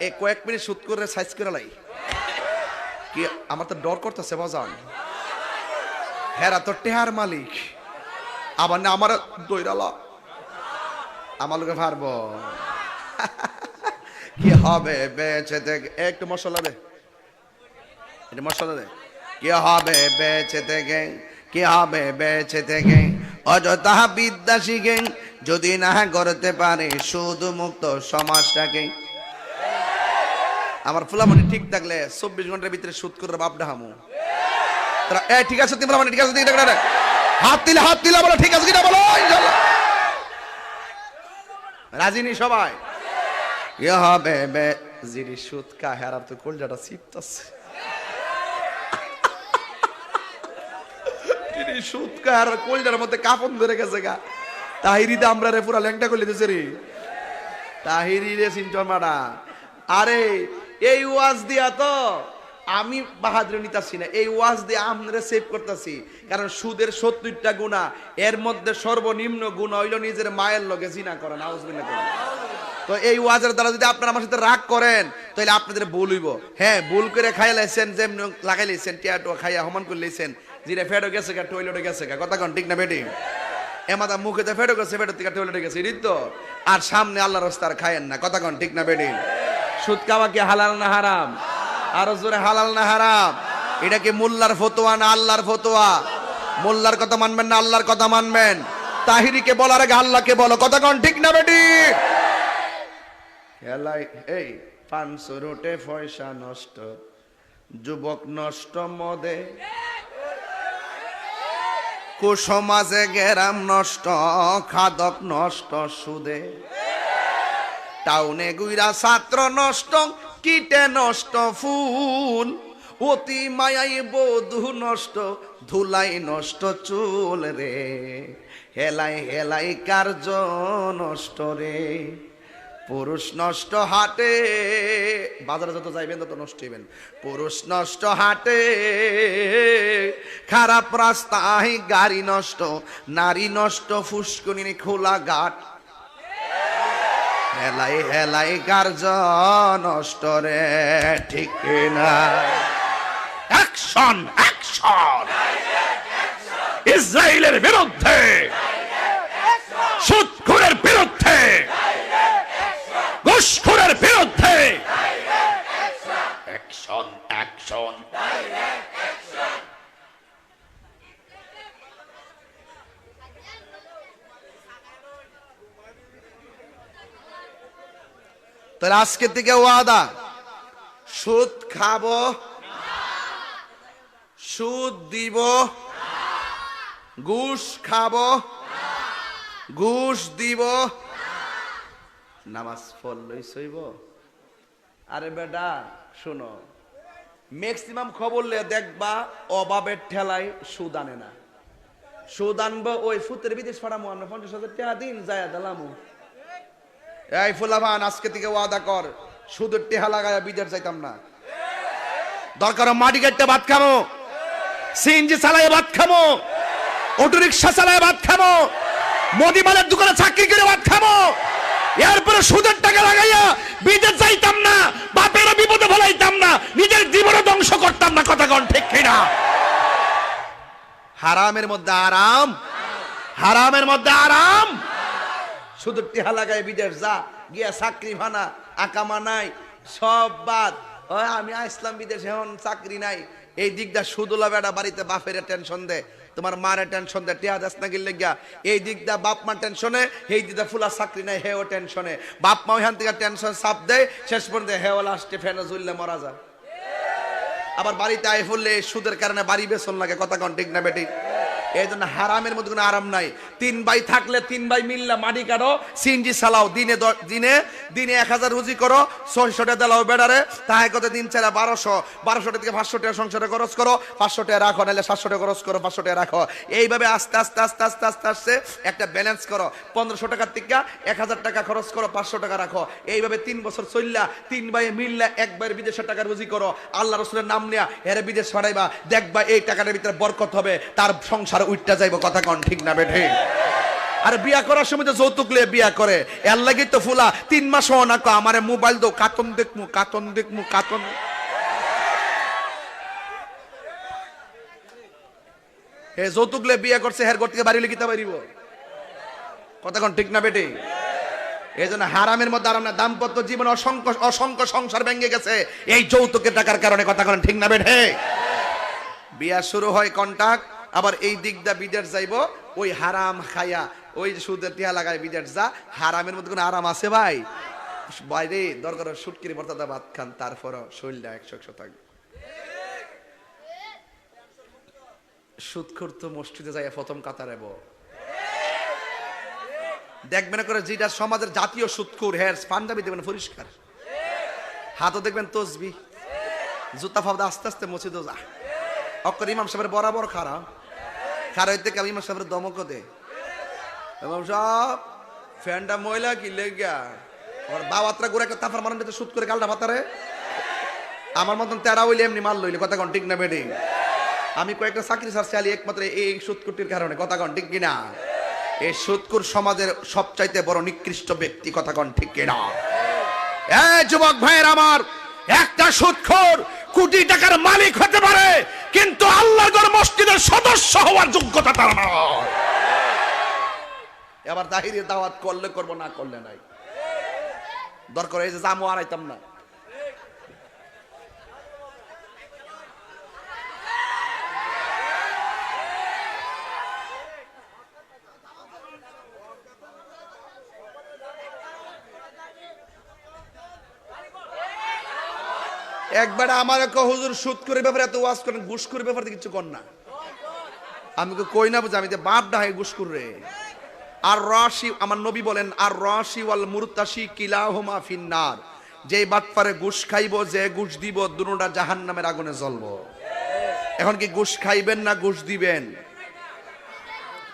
এই কয়েক minute shoot করে সাইজ করে লাই। কি, আমার তো ডর করতেছে, বাজান। হেরা তো টেহার মালিক। আবার না আমার দৈরালা। আমার লোকে পারব কি হবে, বেঁচে থেকে একটু মশলা দে। একটু মশলা দে। কি হবে, বেঁচে থেকে? কি হবে, বেঁচে থেকে? অযথা বিদ্যা শিখে যদি না করতে পারে শুধু মুক্ত সমাজটাকে। আমার ফুলামণি ঠিক থাকলে চব্বিশ ঘণ্টার ভিতরে সুদ করে বাপ তারা, এ, ঠিক আছে তুমি ঠিক আছে হাত দিলে হাত দিলে বলো, ঠিক আছে কিনা সবাই? হবে, বে জিরি সুদ কা হেরার তো কলজাটা চিপতাছে জিরি সুদ কা হেরার কলজার মধ্যে কাপন ধরে গেছে গা। রে পুরা রে। তাহিরি রে আরে এই ওয়াজ দিয়া তো। আমি বাহাদুর নিতাছি না এই ওয়াজ দিয়ে আপনারা সেভ করতেছি। কারণ সুদের সত্তরটা গুণা, এর মধ্যে সর্বনিম্ন গুণ হইল নিজের মায়ের লগে জিনা করা নাউজবিল্লাহ করা। তো এই ওয়াজের দ্বারা যদি আপনারা আমার সাথে রাগ করেন, তাহলে আপনাদের ভুল হইব। হ্যাঁ ভুল করে খাই লাইছেন, যেমন লাগাই লাইছেন টিয়াটো খাইয়া হমান করে লাইছেন, জিরে ফেডো গেছে গা টয়লেটে গেছে গা। কথা কন, ঠিক না বেটি? এমাদা মুখেতে ফেডো গেছে ফেডো থেকে টয়লেটে গেছে তো। আর সামনে আল্লাহ রাস্তার খায়েন না, কথা কন, ঠিক না বেটি? সুদ খাওয়া কি হালাল না হারাম? আরও জোরে হালাল না হারাম? এটা কি মোল্লার ফতোয়া না আল্লাহর ফতোয়া? মোল্লার কথা মানবেন না আল্লাহর কথা মানবেন? তাহিরিকে বলার আগে আল্লাহকে বলো। কথা কন, ঠিক না বেটি? খেলাই, এই পাঁচশো রোটে পয়সা নষ্ট, যুবক নষ্ট মদে। কুসমাজে গেরাম নষ্ট, খাদক নষ্ট সুদে। টাউনে গুইরা ছাত্র নষ্ট, কিটে নষ্ট ফুল। অতি মায়াই বধু নষ্ট, ধুলাই নষ্ট চুল রে। হেলাই হেলাই কার্য নষ্ট রে। পুরুষ নষ্ট হাটে, বাজারে যত যাইবেন তত নষ্ট হইবেন। পুরুষ নষ্ট হাটে, খারাপ রাস্তায় গাড়ি নষ্ট, নারী নষ্ট ফুসকুনি খোলা ঘাট। হেলাই হেলাই কার্য নষ্ট রে ঠিক না অ্যাকশন অ্যাকশন ইসরায়েলের বিরুদ্ধে সুদখোরের বিরুদ্ধে, ঘুষখোরের বিরুদ্ধে অ্যাকশন অ্যাকশন তাহলে আজকে থেকে ওয়াদা। সুদ খাব, সুদ দিব, ঘুষ খাব, ঘুষ দিব। নামাজ পড়লই সইব। আরে বেটা, শোনো ম্যাক্সিমাম খবর লে দেখবা, অভাবের ঠেলায় সুদ আনে না। সুদ আনব, ওই ফুতের বিদেশ ফাড়ামো, আমরা পঞ্চাশ হাজার টাকা দিন, যায় দিলামু। এই ফুলাভান আজকে থেকে ওয়াদা কর। সুদের টেহা লাগায় বিদেশ যাইতাম না। দরকার মাটি কাটতে ভাত খামো। সিএনজি চালায় ভাত খামো। অটো রিক্সা চালায় ভাত খামো। মোদি মালের দোকানে চাকরি করে ভাত খামো। এরপরে সুদের টাকা লাগাইয়া বিদেশ যাইতাম না। বাপেরও বিপদে ফেলাইতাম না। নিজের জীবনও ধ্বংস করতাম না। কথা কন ঠিক কিনা? হারামের মধ্যে আরাম। হারামের মধ্যে আরাম। শুধু টেহা লাগায় বিদেশ যা, গিয়া চাকরি ভানা আকামা নাই, সব বাদ। আমি আসলাম বিদেশে, এখন চাকরি নাই। এই দিকটা সুদুলা বেড়া বাড়িতে বাপের টেনশন দে, তোমার মারে টেনশন দে, টেহা দাস না গিলে গিয়া এই দিকটা বাপ মা টেনশনে এই দিকটা ফুলা চাকরি নাই, হেও টেনশনে বাপ মা ওইখান থেকে টেনশন চাপ দেয়, শেষ পর্যন্ত হেও লাস্টে ফেনে ঝুললে মারা যায়। আবার বাড়িতে আয় ফুললে সুদের কারণে বাড়ি বেসন লাগে, কথা কন ঠিক না বেটি? এই জন্য হারামের মধ্যে কোনো আরাম নাই। তিন ভাই থাকলে তিন ভাই মিললে মাটি কাটো, সিনজি চালাও, দিনে দিনে দিনে এক হাজার রুজি করো, ছয়শো টাকা দেলাও বেড়ারে তাহাই কত দিন ছাড়া বারোশো বারোশো টাকা থেকে পাঁচশো টাকা সংসারে খরচ করো, পাঁচশো টাকা রাখো নাহলে সাতশো টাকা খরচ করো, পাঁচশো টাকা রাখো। এইভাবে আস্তে আস্তে আস্তে আস্তে আস্তে আস্তে একটা ব্যালেন্স করো। পনেরোশো টাকার থেকে এক হাজার টাকা খরচ করো, পাঁচশো টাকা রাখো। এইভাবে তিন বছর চললা তিন ভাই মিললা একবার বিদেশের টাকা রুজি করো। আল্লাহ রসুলের নাম নেয়া এর বিদেশ ছড়াইবা দেখবা এই টাকাটার ভিতরে বরকত হবে, তার সংসার উঠটা যাইব, কথা কন, ঠিক না বেঠে? আর বিয়া করার সময় তো যৌতুক লিয়ে বিয়া করে, এর লাগি তো ফুলা, তিন মাস হওয়া না কো, আমারে মোবাইল দো কাতন দেখমু কাতন দেখমু কাতন। হে, যৌতুক লিয়ে বিয়া করছে, হের থেকে বাড়ি লিখিতে পারিব? কতক্ষণ ঠিক না বেটি এই জন্য হারামের মধ্যে আরাম না, দাম্পত্য জীবন অসংখ্য অসংখ্য সংসার ভেঙে গেছে, এই যৌতুকের টাকার কারণে কথা করেন ঠিক না বেঠে? বিয়া শুরু হয় কন্টাক্ট আবার এই দিকটা বিদেশ যাইব, ওই হারাম খাইয়া ওই সুদের টিয়া লাগায় বিদেশ যা, হারামের মধ্যে কোনো আরাম আছে ভাই? বাইরে দরকার সুটকির বর্তাদা ভাত খান তারপর শরীরটা একশো একশো থাকবে সুদখোর তো মসজিদে যাইয়া প্রথম কাতারে বো দেখবেন করে যেটা সমাজের জাতীয় সুৎকুর হেয়ার পাঞ্জাবি দেখবেন পরিষ্কার। হাতও দেখবেন তসবি। জুতা ফাবদা আস্তে আস্তে দো যা অক্কর ইমাম সাহেবের বরাবর খারাপ। খারাপ হইতে দে? সাহেব ফ্যানটা ময়লা কি লেগা? আমার বাবাত্রা মারান সুত করে আমার মতন তেরা হইলে এমনি মাল লইলে কথা কন ঠিক না বেডি? আমি কয়েকটা চাকরি ছাড়ছি আলি একমাত্র এই সুৎকুটির কারণে, কথা কন ঠিক কিনা? এই সুৎকুর সমাজের সবচাইতে বড় নিকৃষ্ট ব্যক্তি, কথা কন ঠিক কিনা? এ যুবক ভাইয়ের আমার একটা সুৎখোর কোটি টাকার মালিক হতে পারে, কিন্তু আল্লাহর গড় মসজিদের সদস্য হওয়ার যোগ্যতা তার নয়। এবার দাহিরে দাওয়াত করলে করব, না করলে নাই। দরকার এই যে জামু আড়াইতাম না। একবার আমার এক হুজুর সুদ করে ব্যাপারে এত ওয়াজ করেন, ঘুষ করে ব্যাপারে কিছু কর না। আমি কই না বুঝি? আমি তো বাপ ডাহে ঘুষ রে আর রশি, আমার নবী বলেন, আর রশি ওয়াল মুরতাশি কিলাহুমা ফিন্নার। যে বাটপারে ঘুষ খাইব, যে ঘুষ দিব দুনোটা জাহান নামের আগুনে জ্বলব। এখন কি ঘুষ খাইবেন না ঘুষ দিবেন?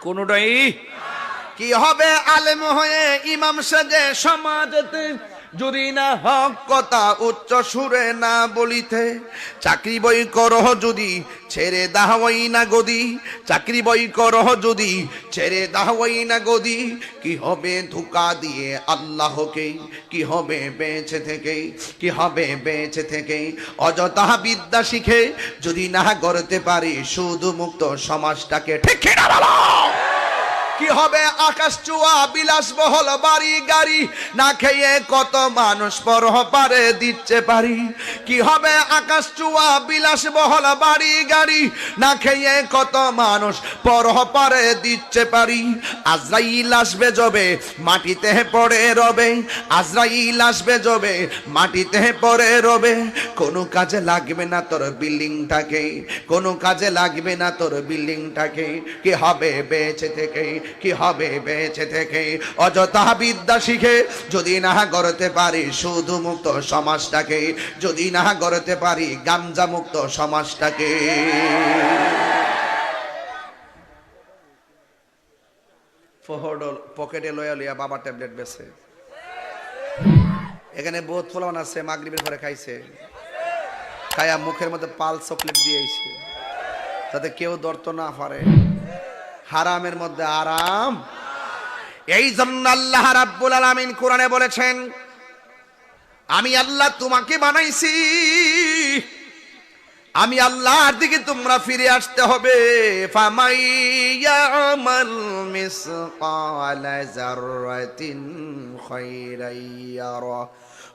কোনটাই? কি হবে আলেম হয়ে ইমাম সাজে সমাজতে যদি না হক কথা উচ্চ সুরে না বলিতে, চাকরি বই করহ যদি ছেড়ে দাহই না গদি, চাকরি বই করহ যদি ছেড়ে দাহই না গদি, কি হবে ধোকা দিয়ে আল্লাহকে, কি হবে বেঁচে থেকে, কি হবে বেঁচে থেকে? অযথা বিদ্যা শিখে যদি না করতে পারি শুধু মুক্ত সমাজটাকে, ঠিক কিনা বলো কি হবে আকাশ চুয়া বিলাস বহল বাড়ি গাড়ি? না খেয়ে কত মানুষ পরহ পারে দিচ্ছে পারি কি হবে আকাশ চুয়া বিলাস বহল বাড়ি গাড়ি? না খেয়ে কত মানুষ পরহ পারে দিচ্ছে পারি আজরাইল আসবে জবে মাটিতে পড়ে রবে। আজরাইল আসবে জবে মাটিতে পড়ে রবে। কোনো কাজে লাগবে না তোর বিল্ডিংটাকে, কোনো কাজে লাগবে না তোর বিল্ডিংটাকে। কি হবে বেঁচে থেকে? কি হবে বেঁচে থেকে? অযথা বিদ্যা শিখে যদি না গড়তে পারি শুধু মুক্ত সমাজটাকে, যদি না গড়তে পারি গাঞ্জা মুক্ত সমাজটাকে পকেটে লয়া লইয়া বাবা ট্যাবলেট বেছে। এখানে বহুত ফলন আছে, মাগরিবের পরে খাইছে। খায়া মুখের মধ্যে পাল চকলেট দিয়েছে যাতে কেউ দর্ত না পারে। হারামের মধ্যে আরাম। এই জন্য আল্লাহ রাব্বুল আলামিন কোরআনে বলেছেন, আমি আল্লাহ তোমাকে বানাইছি। আমি আল্লাহর দিকে তোমরা ফিরে আসতে হবে। খাইরাইয়ারা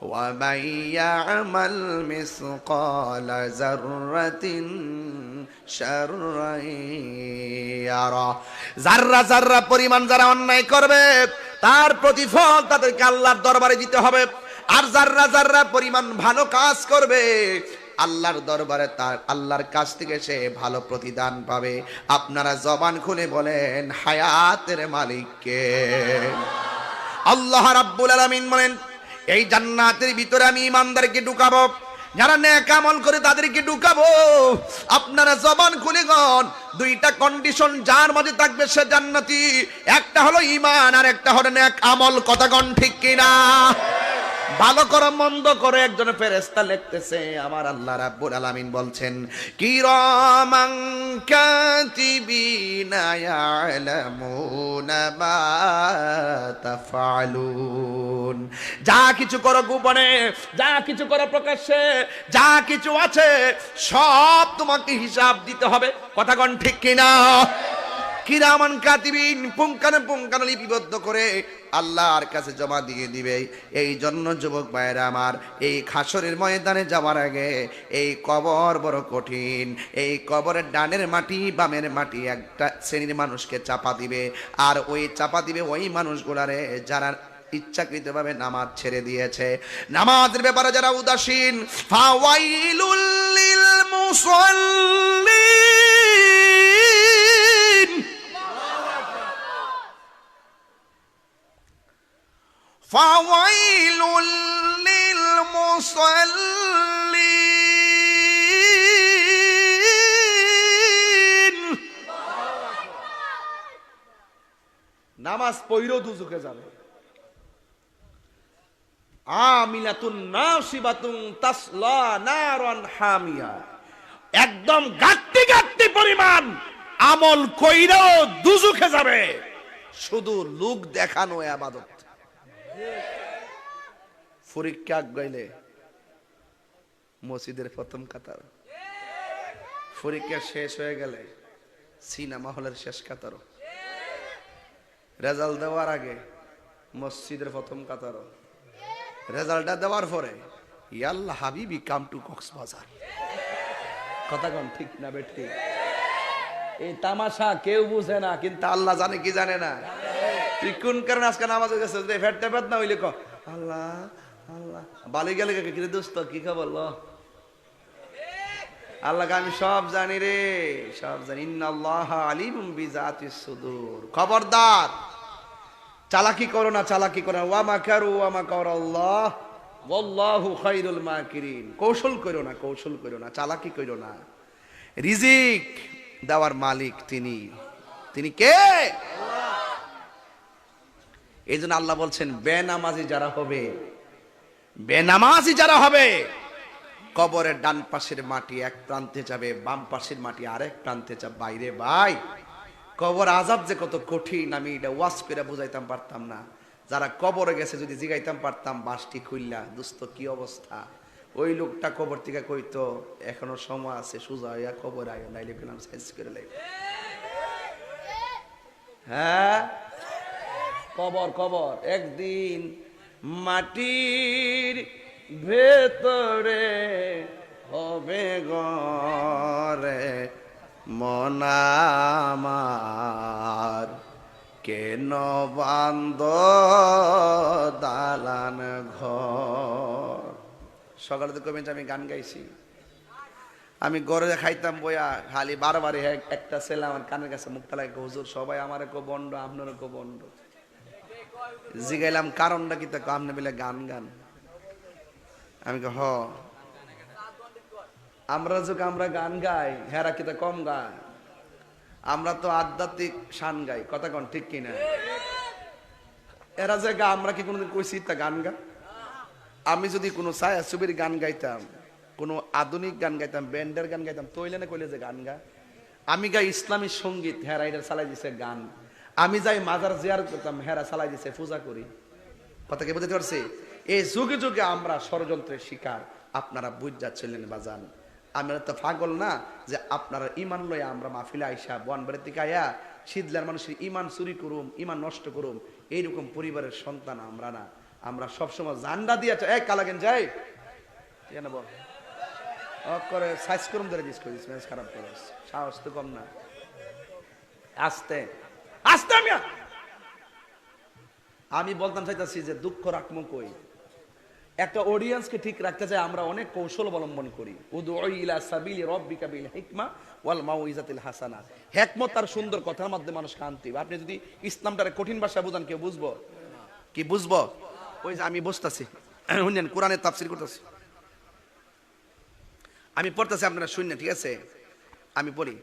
ومن يعمل مثقال ذرة شرا يرى জাররা জাররা পরিমাণ যারা অন্যায় করবে তার প্রতিফল তাদেরকে আল্লাহর দরবারে দিতে হবে আর জাররা জাররা পরিমাণ ভালো কাজ করবে আল্লাহর দরবারে তার আল্লাহর কাছ থেকে সে ভালো প্রতিদান পাবে আপনারা জবান খুলে বলেন হায়াতের মালিককে আল্লাহ রাব্বুল আলামিন বলেন এই জান্নাতের ভিতরে আমি ইমানদারকে ঢুকাবো। যারা নেক আমল করে তাদেরকে ঢুকাবো। আপনারা জবান খুলে গন, দুইটা কন্ডিশন যার মাঝে থাকবে সে জান্নাতি। একটা হলো ইমান আর একটা হলো ন্যাক আমল। কথা গন ঠিক কিনা? ভালো করে, মন্দ করে একজন ফেরেস্তা লিখতেছে, আমার আল্লাহ রাব্বুল আলামিন বলছেন, কিরামান কাতিবিনা ইয়ালামুনা মা যা কিছু করো গোপনে, যা কিছু করো প্রকাশ্যে, যা কিছু আছে, সব তোমাকে হিসাব দিতে হবে। কথা কোন ঠিক কিনা? কিরামান কাতিবিন পুঙ্কানে পুঙ্কানে লিপিবদ্ধ করে আল্লাহর কাছে জমা দিয়ে দিবে। এই জন্য যুবক ভাইয়েরা আমার, এই খাসরের ময়দানে যাওয়ার আগে এই কবর বড় কঠিন। এই কবরের ডানের মাটি, বামের মাটি একটা শ্রেণির মানুষকে চাপা দিবে। আর ওই চাপা দিবে ওই মানুষগুলারে যারা ইচ্ছাকৃতভাবে নামাজ ছেড়ে দিয়েছে। নামাজের ব্যাপারে যারা উদাসীন, ফাওয়াইলুল লিল মুসাল্লিন। فويل للمصلين নামাজ পইরো দুজুকে যাবে আমিলাতুন নাসিবাতুন তাসলা নারান হামিয়া একদম গাত্তি গাত্তি পরিমাণ আমল কইরাও দুজুকে যাবে শুধু লোক দেখানো আবাদত মসজিদের প্রথম কাতার। শেষ হয়ে গেলে সিনেমা হলের শেষ কাতার। রেজাল্ট দেওয়ার আগে মসজিদের প্রথম কাতার। রেজাল্টটা দেওয়ার পরে, ইয়াল্লা হাবিবি, কাম টু কক্সবাজার। কথা কন, ঠিক না বে ঠিক এই তামাশা কেউ বুঝে না, কিন্তু আল্লাহ জানে কি জানে না। তুই কোন কারণে আজকে নামাজে গেছে যে ফেটতে ফেট না হইলে ক। আল্লাহ আল্লাহ। বালি গেলে কে কি দোস্ত, কি খবর, ল? আল্লাহকে আমি সব জানি রে, সব জানি। ইন্নাল্লাহ আলিমুম বিজাতিস সুদূর। খবরদার। চালাকি করো না, চালাকি করো ওয়া মাকারু ওয়া মাকার আল্লাহ। ওয়াল্লাহু খাইরুল মাকিরিন। কৌশল করো না, কৌশল করো না, চালাকি করো না। রিজিক দেওয়ার মালিক তিনি। তিনি কে? এই জন্য আল্লাহ বলছেন, বেনামাজি যারা হবে, বেনামাজি যারা হবে, কবরের ডান পাশের মাটি এক প্রান্তে যাবে, বাম পাশের মাটি আরেক প্রান্তে যাবে। বাইরে ভাই, কবর আজাব যে কত কঠিন, আমি এটা ওয়াশ করে বুঝাইতাম পারতাম না। যারা কবরে গেছে যদি জিগাইতাম পারতাম, বাসটি খুললা দুস্থ কি অবস্থা? ওই লোকটা কবর থেকে কইতো, এখনও সময় আছে, সুজা হইয়া কবর আয় নাইলে পেলাম সাইজ করে লাইব। হ্যাঁ? কবর কবর। একদিন মাটির ভেতরে হবে গরে মনামার কেন বান্দ দালান ঘর? সকালে তো কমেন্ট আমি গান গাইছি। আমি গড়ে খাইতাম বইয়া, খালি বারবারই এক- একটা ছেলে আমার কানের কাছে মুখটা লাগে হুজুর, সবাই আমার কো বন্ড আপনার কো বন্ড জিগাইলাম, কারণটা কি তো আপনি বলে গান গান। আমি হ। আমরা যখন আমরা গান গাই, হেরা কি তো কম গায়? আমরা তো আধ্যাত্মিক শান গাই, কথা কন ঠিক কিনা এরা যে গা আমরা কি কোনোদিন কইছি তা গান গা? আমি যদি কোনো ছায়া ছবির গান গাইতাম, কোনো আধুনিক গান গাইতাম, ব্যান্ডের গান গাইতাম তৈলে না কইলে যে গান গা? আমি গাই ইসলামী সংগীত, হেরা এটা চালাই দিছে গান। আমি যাই মাজার জিয়ার করতাম, হেরা চালাই দিছে, পূজা করি। কথা কি বুঝতে পারছি? এই যুগে যুগে আমরা ষড়যন্ত্রের শিকার। আপনারা বুঝ যাচ্ছিলেন বাজান। আমরা তো পাগল না যে আপনারা ইমান লইয়া আমরা মাহফিলে আইসা, বন বাড়ির থেকে আয়া শীতলার মানুষের ইমান চুরি করুম ইমান নষ্ট করুম, এইরকম পরিবারের সন্তান আমরা না। আমরা সবসময় জান্ডা দিয়ে এক কালাগেন যাই কেন বল। করে সাইজ করুম ধরে দিস করিস খারাপ করিস। সাহস তো কম না। আস্তে। আমি বলতাম চাইতেছি যে দুঃখ রাখমো কই? একটা অডিয়েন্সকে ঠিক রাখতে চাই, আমরা অনেক কৌশল অবলম্বন করি। ইলা সুন্দর কথার মাধ্যমে মানুষ শান্তি আপনি যদি ইসলামটারে কঠিন ভাষা বুঝান, কেউ বুঝব? কি বুঝব? ওই যে আমি বুঝতেছি। শুনেন কোরআনের তাফসির করতেছি। আমি পড়তেছি আপনারা শুনেন, ঠিক আছে? আমি পড়ি।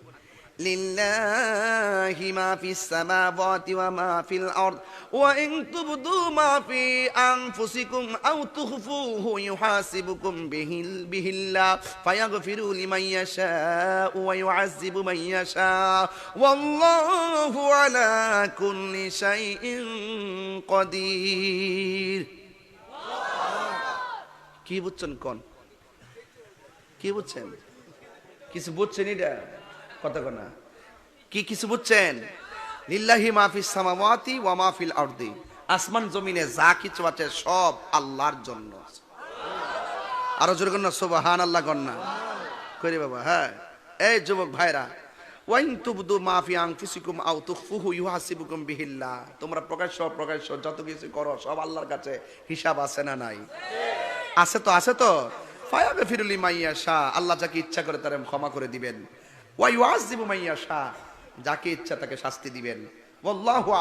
لله ما في السماوات وما في الأرض وإن تبدوا ما في أنفسكم أو تخفوه يحاسبكم به, به الله فيغفر لمن يشاء ويعذب من يشاء والله على كل شيء قدير কি বুঝছেন কোন কি বুঝছেন কিছু বুঝছেন এটা কথা কি কিছু বুঝছেন? লিল্লাহি মাহফিস সামাওয়াতি ওয়া মাহফিল আরদি। আসমান, জমিনে যা কিছু আছে সব আল্লাহর জন্য। আরও সুবহান আল্লাহ করি বাবা হ্যাঁ। এই যুবক ভাইরা, ওয়াইন তুবদু মাফি আও তুখফুহু ইউহাসিবুকুম তোমরা প্রকাশ্য প্রকাশ্য যত কিছু করো, সব আল্লাহর কাছে হিসাব আছে না নাই? আছে তো আছে তো। ফায়াবে ফিরুলি মাইয়া শাহ আল্লাহ যাকে ইচ্ছা করে তারা ক্ষমা করে দিবেন। ওয়াই মাইয়া যাকে ইচ্ছা তাকে শাস্তি দিবেন।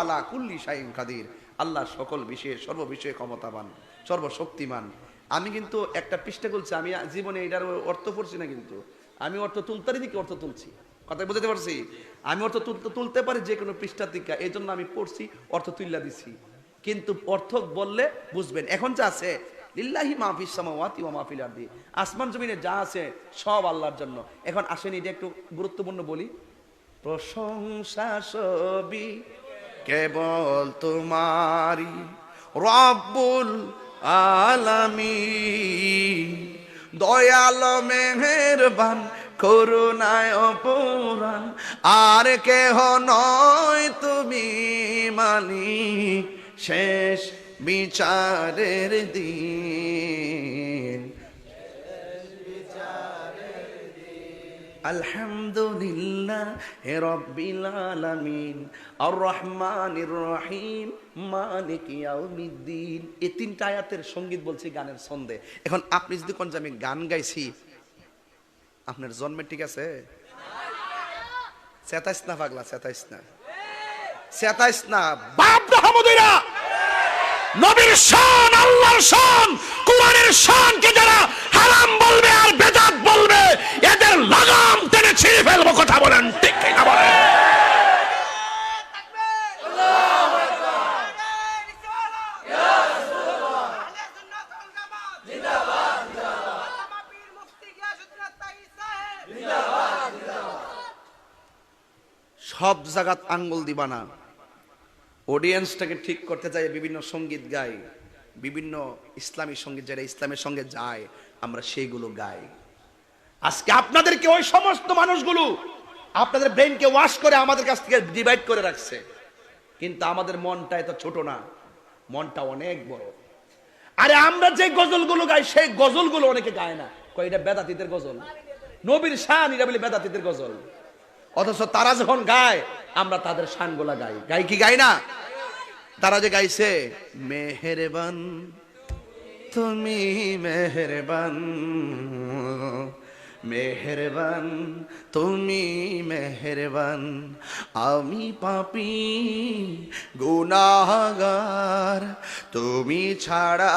আলা কুল্লি শাইইন কাদির। আল্লাহ সকল বিষয়ে সর্ব বিষয়ে ক্ষমতাবান, সর্বশক্তিমান। আমি কিন্তু একটা পৃষ্ঠা বলছি আমি জীবনে এটার অর্থ পড়ছি না কিন্তু। আমি অর্থ তুলতারই দিকে অর্থ তুলছি। কথা বুঝতে পারছি? আমি অর্থ তুলতে তুলতে পারি যে কোনো পৃষ্ঠার দিকে এই জন্য আমি পড়ছি, অর্থ তুল্লা দিছি। কিন্তু অর্থ বললে বুঝবেন। এখন যা আছে লিল্লাহি মাহফিস সামাওয়াতি ওয়া মাহফিল আরদি। আসমান, জমিনে যা আছে সব আল্লাহর জন্য। এখন আসেন, এটা একটু গুরুত্বপূর্ণ বলি। প্রশংসা সবই কেবল তোমারি রব্বুল আলামী দয়াল, মেহেরবান, করুণায় অপরাণ। আর কেহ নয় তুমি মালিক, শেষ বিচারের দিন। আলহামদুলিল্লাহ হে রব্বিল আলামিন আর রহমানির রহিম, মালিক ইয়াউমিদ্দিন। এই তিনটা আয়াতের সংগীত বলছি গানের ছন্দে। এখন আপনি যদি কোন আমি গান গাইছি, আপনার জন্মে ঠিক আছে? চেতাইস না পাগলা চেতাইস না। চেতাইস না। বাপ রহমদুরা নবীর শান, আল্লাহর শান, কুরআনের শানকে যারা হারাম বলবে আর বেদাত বলবে, এদের লাগাম টেনে ছিঁড়ে ফেলব কথা বলেন, ঠিক না বলেন? সব জায়গাত আঙ্গুল দিবা না। অডিয়েন্সটাকে ঠিক করতে চাই, বিভিন্ন সংগীত গাই, বিভিন্ন ইসলামী সংগীত, যারা ইসলামের সঙ্গে যায়, আমরা সেইগুলো গাই। আজকে আপনাদেরকে ওই সমস্ত মানুষগুলো আপনাদের ব্রেনকে ওয়াশ করে আমাদের কাছ থেকে ডিভাইড করে রাখছে। কিন্তু আমাদের মনটা এত ছোট না, মনটা অনেক বড়। আরে আমরা যে গজলগুলো গাই, সেই গজলগুলো অনেকে গায় না। কয়, এটা বেদাতিদের গজল? নবীর শান, এটা বলে বেদাতিদের গজল। অথচ তারা যখন গায় আমরা তাদের শানগুলা গাই। গাই কি গাই না? তারা যে গাইছে মেহেরবান তুমি মেহেরবান মেহেরবান, তুমি মেহেরবান, আমি পাপি, গুনাহগার, তুমি ছাড়া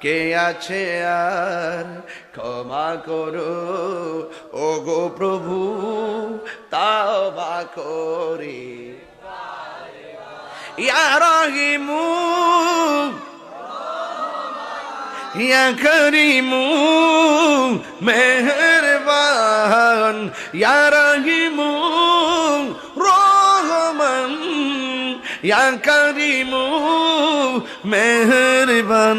কে আছে আর? ক্ষমা করো ও গো প্রভু তাওবা করি। ইয়া রাহিমু ইয়া করিমু মেহরবান, ইয়া রহিমু রহমান, ইয়া করিমু মেহরবান।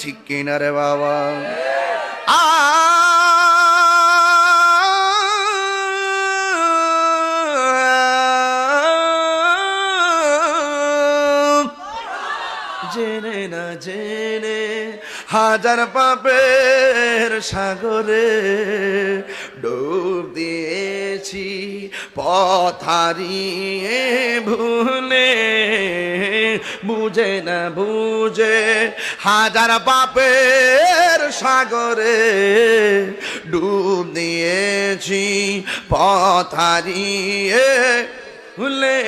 ঠিক কিনা রে বাবা? আ জেনে না জেনে হাজার পাপের সাগরে ডুব দিয়েছি পথারিয়ে ভুলে। বুঝে না বুঝে হাজার পাপের সাগরে ডুব দিয়েছি পথারিয়ে ভুলে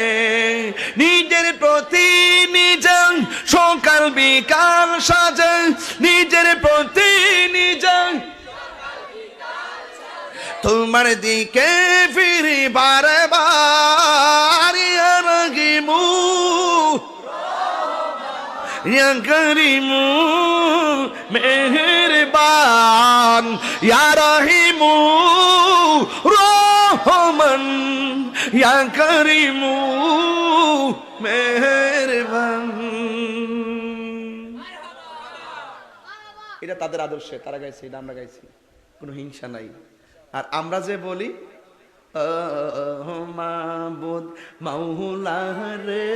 নিজের প্রতি নিজং সকাল বিকাল সাজে, নিজের প্রতি নিজং তুমি তোমার দিকে ফিরি বারে বারিমু ইয়া করিমু মেহেরবান রহিমু রহমান ইয়া করিমু মেহেরবান। এটা তাদের আদর্শে, তারা গাইছে, এটা আমরা গাইছি। কোনো হিংসা নাই। আর আমরা যে বলি মাবুদ মাওলা রে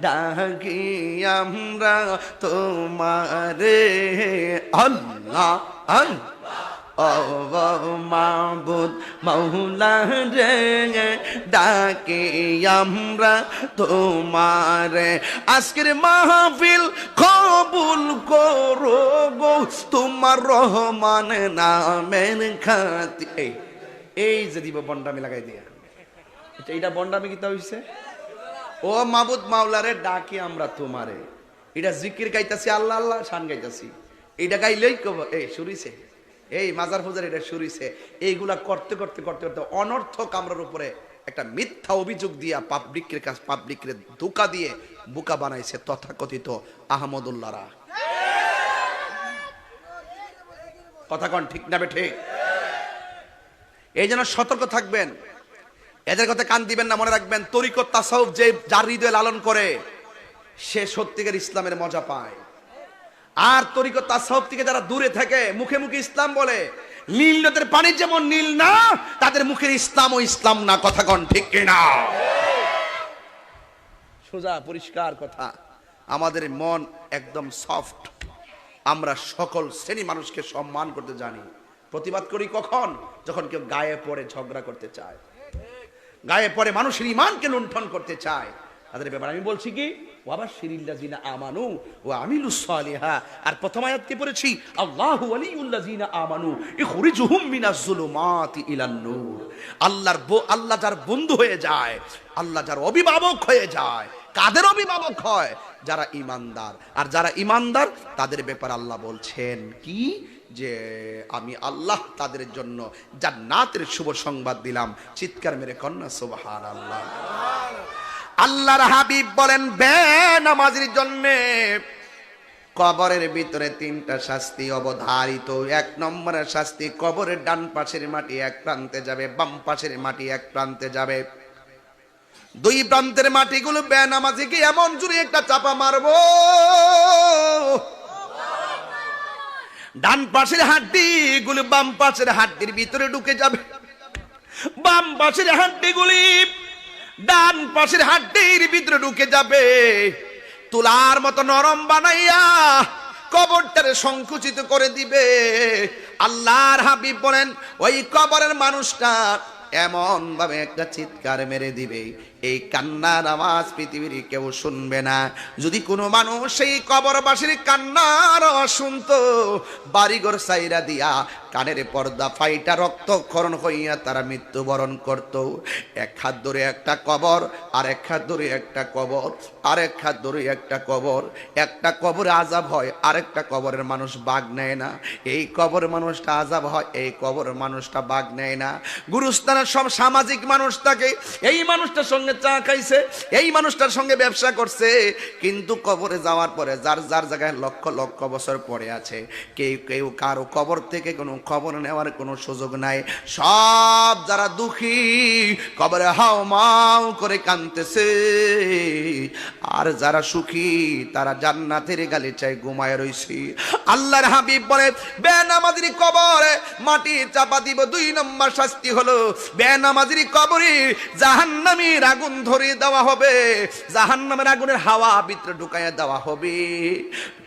ডাকি আমরা তোমারে। আল্লাহ আল্লাহ। মাবুদ মাওলা রে ডাকি আমরা তোমারে। আজকের মাহফিল কবুল করো গো, তোমার রহমান নামের খাতি। এই যে দিব বন্ডামি লাগাই দিয়া। এটা- এইটা বন্ডামি কিতা হইছে? ও মাবুদ মাওলারে ডাকি আমরা তোমারে। এটা জিকির গাইতাছি, আল্লাহ আল্লাহ শান গাইতাছি। এইটা গাইলেই কব এই, শুরিছে। এই মাজার ফুজার এটা শুরিছে এইগুলা করতে করতে করতে করতে অনর্থক আমরার উপরে একটা মিথ্যা অভিযোগ দিয়া পাবলিকের কাছে পাবলিকের ধোকা দিয়ে বোকা বানাইছে তথাকথিত আহমদুল্লাহরা। কথা কন, ঠিক না ঠিক এই জন্য সতর্ক থাকবেন। এদের কথা কান দিবেন না, মনে রাখবেন, তরিকত তাসাউফ যে যার হৃদয়ে লালন করে, সে সত্যিকার ইসলামের মজা পায়। আর তরিকত তাসাউফ থেকে যারা দূরে থাকে, মুখে মুখে ইসলাম বলে, নীল নদের পানি যেমন নীল না, তাদের মুখের ইসলাম ও ইসলাম না, কথা কন ঠিক কিনা? সোজা, পরিষ্কার কথা, আমাদের মন একদম সফট আমরা সকল শ্রেণি মানুষকে সম্মান করতে জানি। প্রতিবাদ করি কখন? যখন কেউ গায়ে পড়ে ঝগড়া করতে চায়। গায়ে পড়ে মানুষের ইমানকে লুণ্ঠন করতে চায়। তাদের ব্যাপারে আমি বলছি কি? ও আবার শিরিল্লাজিনা আমানু ও আমিলু সালিহা আর প্রথম আয়াত কি পড়েছি? আল্লাহু ওয়ালিউল্লাজিনা আমানু ইখরিজুহুম মিনাজ জুলুমাতি ইলান নূর। আল্লাহর আল্লাহ যার বন্ধু হয়ে যায়, আল্লাহ যার অভিভাবক হয়ে যায়, কাদের অভিভাবক হয়? যারা ইমানদার। আর যারা ইমানদার, তাদের ব্যাপারে আল্লাহ বলছেন কি? যে আমি আল্লাহ তাদের জন্য জান্নাতের শুভ সংবাদ দিলাম। চিৎকার মেরে কন্যা সুবহান আল্লাহ আল্লাহর হাবিব বলেন, বে নামাজের জন্যে কবরের ভিতরে তিনটা শাস্তি অবধারিত। এক নম্বরের শাস্তি, কবরের ডান পাশের মাটি এক প্রান্তে যাবে, বাম পাশের মাটি এক প্রান্তে যাবে। দুই প্রান্তের মাটিগুলো বেনামাজিকে এমন জুড়ে একটা চাপা মারবো। ডান পাশের হাড্ডি গুলো বাম পাশের হাড্ডির ভিতরে ঢুকে যাবে। বাম পাশের হাড্ডিগুলি ডান পাশের হাড্ডির ভিতরে ঢুকে যাবে। তুলার মতো নরম বানাইয়া কবরটারে সংকুচিত করে দিবে। আল্লাহর হাবিব বলেন, ওই কবরের মানুষটা এমন ভাবে একটা চিৎকার মেরে দিবে। এই কান্নার আওয়াজ পৃথিবীর কেউ শুনবে না। যদি কোনো মানুষ সেই কবরবাসীর কান্নার আওয়াজ শুনতো বাড়িঘর সাইরা দিয়া কানের পর্দা ফাইটা রক্তক্ষরণ হইয়া তারা মৃত্যুবরণ করত। এক হাত ধরে একটা কবর, আর এক হাত ধরে একটা কবর, আর এক হাত ধরে একটা কবর। একটা কবরে আজাব হয় আরেকটা কবরের মানুষ বাঘ নেয় না। এই কবর মানুষটা আজাব হয়, এই কবর মানুষটা বাঘ নেয় না। গুরুস্থানের সব সামাজিক মানুষ থাকে, এই মানুষটার সঙ্গে চা খাইছে, এই মানুষটার সঙ্গে ব্যবসা করছে, কিন্তু কবরে যাওয়ার পরে যার যার জায়গায় লক্ষ লক্ষ বছর পড়ে আছে, কেউ কেউ কারও কবর থেকে কোনো খবর নেওয়ার কোনো সুযোগ নাই। সব যারা দুঃখী, কবরে হাও মাও করে কানতেছে আর যারা সুখী, তারা জান্নাতের গালিচায় ঘুমায় রইছি। আল্লাহর হাবিব বলে, বেনামাজির কবরে মাটি চাপা দিব, দুই নম্বর শাস্তি হলো, বেনামাজির কবরে জাহান্নামীর আগুন ধরে দেওয়া হবে, জাহান্নামের আগুনের হাওয়া ভিতরে ঢুকাইয়া দেওয়া হবে।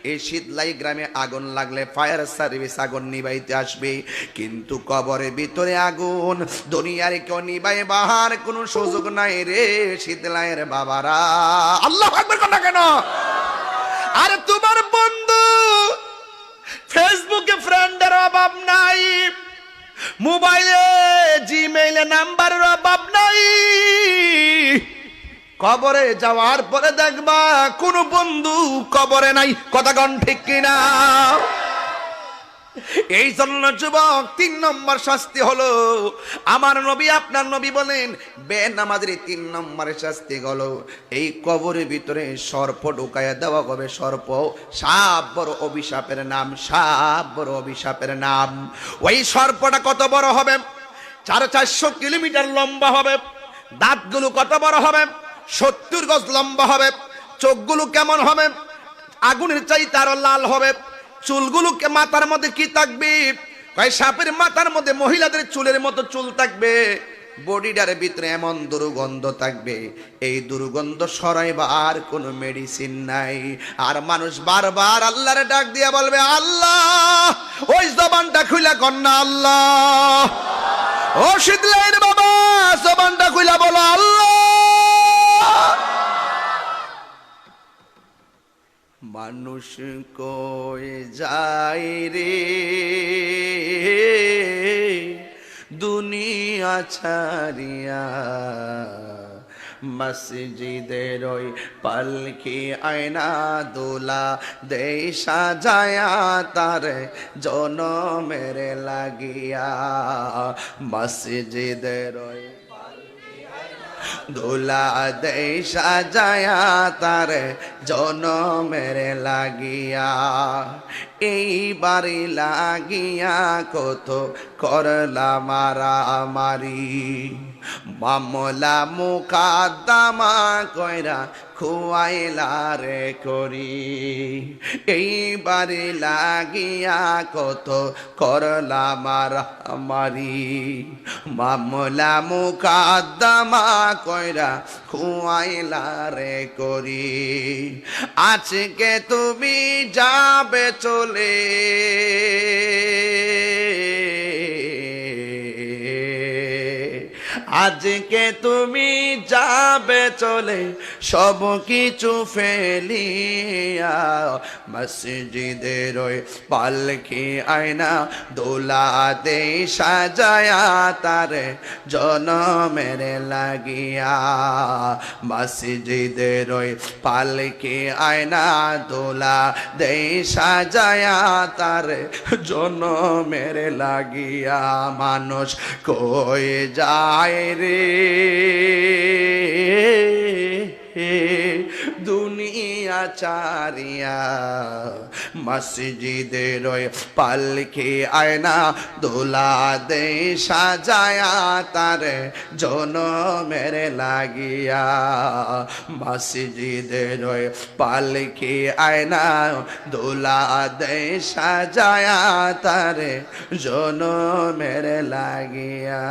এই শীতলাই গ্রামে আগুন লাগলে ফায়ার সার্ভিস আগুন নিবাইতে আসবে। কিন্তু কবরের ভিতরে আগুন দুনিয়ার কেউ নিবাই বাহার কোনো সুযোগ নাই রে শীতলাইয়ের বাবারা। আল্লাহ আকবার কথা কেন? আরে তোমার বন্ধু ফেসবুকে ফ্রেন্ডের অভাব নাই। মোবাইলে, জিমেইলে নাম্বারের অভাব নাই। কবরে যাওয়ার পরে দেখবা কোনো বন্ধু কবরে নাই। কথা কন ঠিক কিনা? এই জন্য যুবক, তিন নম্বর শাস্তি হলো, আমার নবী, আপনার নবী বলেন বে নামাজের তিন নম্বরের শাস্তি হলো, এই কবরের ভিতরে সর্প ঢুকাইয়া দেওয়া হবে। সর্প, সাপ বড় অভিশাপের নাম, সাপ বড় অভিশাপের নাম। ওই সর্পটা কত বড় হবে? চার চারশো কিলোমিটার লম্বা হবে। দাঁতগুলো কত বড় হবে? সত্তর গজ লম্বা হবে। চোখগুলো কেমন হবে? আগুনের চাইতে আরও লাল হবে। চুলগুলোকে মাথার মধ্যে কি থাকবে? কয় সাপের মাথার মধ্যে মহিলাদের চুলের মতো চুল থাকবে। বডিটার ভিতরে এমন দুর্গন্ধ থাকবে। এই দুর্গন্ধ সরাইবার কোনো মেডিসিন নাই। আর মানুষ বারবার আল্লাহরে ডাক দিয়ে বলবে, আল্লাহ, ওই জবানটা খুলে কন্যা আল্লাহ। ও শীতলের বাবা, জবানটা খুলে বলো, আল্লাহ। মানুষ কয়ে যায় রে? দুনিয়া ছাড়িয়া মসজিদের ওই পালকি আয়না দোলা দেই সাজায়া তার জনমের লাগিয়া মসজিদের ওই দোলা দেশা সাজায়া তার জনমের লাগিয়া। এই বাড়ি লাগিয়া কত করলা মারা মারি মামলা মুকাদ্দামা কইরা খুয়াইলা রে করি। এইবারে লাগিয়া কত করলা মারা মারি মামলা মুকাদ্দামা কইরা খুয়াইলা রে করি। আজকে তুমি যাবে চলে। আজকে তুমি যাবে চলে, সব কিছু ফেলিয়া। মসজিদের ওই পালকি আয়না, দোলাতে সাজায়া তার জনমের লাগিয়া। মসজিদের ওই পালকি আয়না দোলা দে সাজায়া তার জনমের লাগিয়া। মানুষ কই যায় রে। দুনিয়া চারিয়া মসজিদের পালকি আয়না দোলা দে সাজায়া তার জনমের লাগিয়া মসজিদের পালকি আয়না দোলা দে সাজায়া তার জনমের লাগিয়া